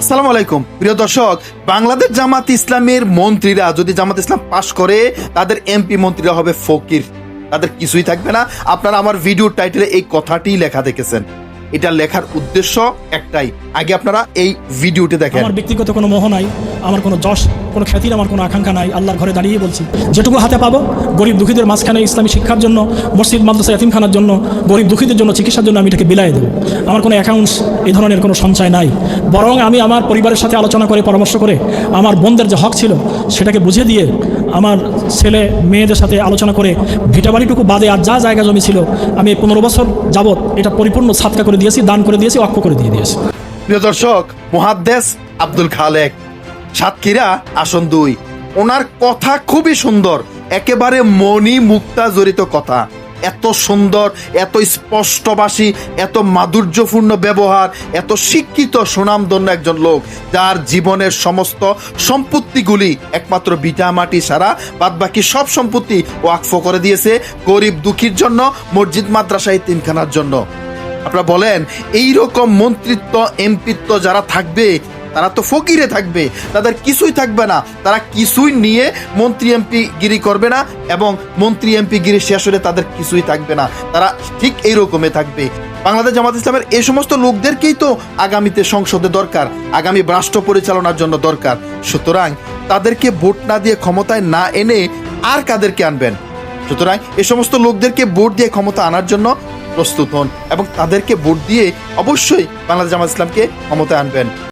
আসসালামু আলাইকুম। প্রিয় দর্শক, বাংলাদেশ জামাত ইসলামের মন্ত্রীরা যদি জামাত ইসলাম পাশ করে, তাদের এমপি মন্ত্রীরা হবে ফকির। তাদের কিছুই থাকবে না। আপনারা আমার ভিডিও টাইটেলে এই কথাটি লেখা দেখেছেন। এটা লেখার উদ্দেশ্য একটাই। আগে আপনারা এই ভিডিওটি দেখেন। আমার ব্যক্তিগত কোনো মোহ নাই। আমার কোনো যশ, কোনো খ্যাতির, আমার কোনো আকাঙ্ক্ষা নাই। আল্লাহর ঘরে দাঁড়িয়ে বলছি, যেটুকু হাতে পাবো, গরিব দুঃখীদের মাঝখানে ইসলামী শিক্ষার জন্য, মসজিদ, মাদ্রাসা, এতিমখানার জন্য, গরিব দুঃখীদের জন্য চিকিৎসার জন্য আমি এটাকে বিলাই দেবো। আমার কোনো অ্যাকাউন্টস এই ধরনের কোনো সঞ্চয় নাই। বরং আমি আমার পরিবারের সাথে আলোচনা করে, পরামর্শ করে, আমার বোনদের যে হক ছিল, সেটাকে বুঝিয়ে দিয়ে আমার ছেলে, মেয়েদের সাথে আলোচনা করে, ভিটাবাড়িটুকু বাদে আর যা জায়গা জমি ছিল, আমি পনেরো বছর যাবৎ এটা পরিপূর্ণ সাতকা করে দিয়েছি, দান করে দিয়েছি, অক্ষ করে দিয়ে দিয়েছি। প্রিয় দর্শক, মুহাদ্দেস আব্দুল খালেক সাতক্ষীরা, আসন দুই। ওনার কথা খুবই সুন্দর, একেবারে মনি মুক্তা জড়িত কথা। এত সুন্দর, এত স্পষ্টভাষী, এত মাধুর্যপূর্ণ ব্যবহার, এত শিক্ষিত সুনামধন্য একজন লোক, যার জীবনের সমস্ত সম্পত্তিগুলি একমাত্র বিটা মাটি সারা বাদ বাকি সব সম্পত্তি ওয়াকফ করে দিয়েছে গরিব দুঃখীর জন্য, মসজিদ, মাদ্রাসায় তিনখানার জন্য। আপনারা বলেন এই রকম মন্ত্রিত্ব, এমপিত্ব যারা থাকবে তারা তো ফকিরে থাকবে, তাদের কিছুই থাকবে না। তারা কিছুই নিয়ে মন্ত্রী এমপি গিরি করবে না এবং মন্ত্রী এমপি গিরি শেষ হলে তাদের কিছুই থাকবে না। তারা ঠিক এই রকমে থাকবে। বাংলাদেশ জামাত ইসলামের এই সমস্ত লোকদেরকেই তো আগামীতে সংসদে দরকার, আগামী রাষ্ট্র পরিচালনার জন্য দরকার। সুতরাং তাদেরকে ভোট না দিয়ে ক্ষমতায় না এনে আর কাদেরকে আনবেন? সুতরাং এ সমস্ত লোকদেরকে ভোট দিয়ে ক্ষমতা আনার জন্য প্রস্তুত হন এবং তাদেরকে ভোট দিয়ে অবশ্যই বাংলাদেশ জামাত ইসলামকে ক্ষমতায় আনবেন।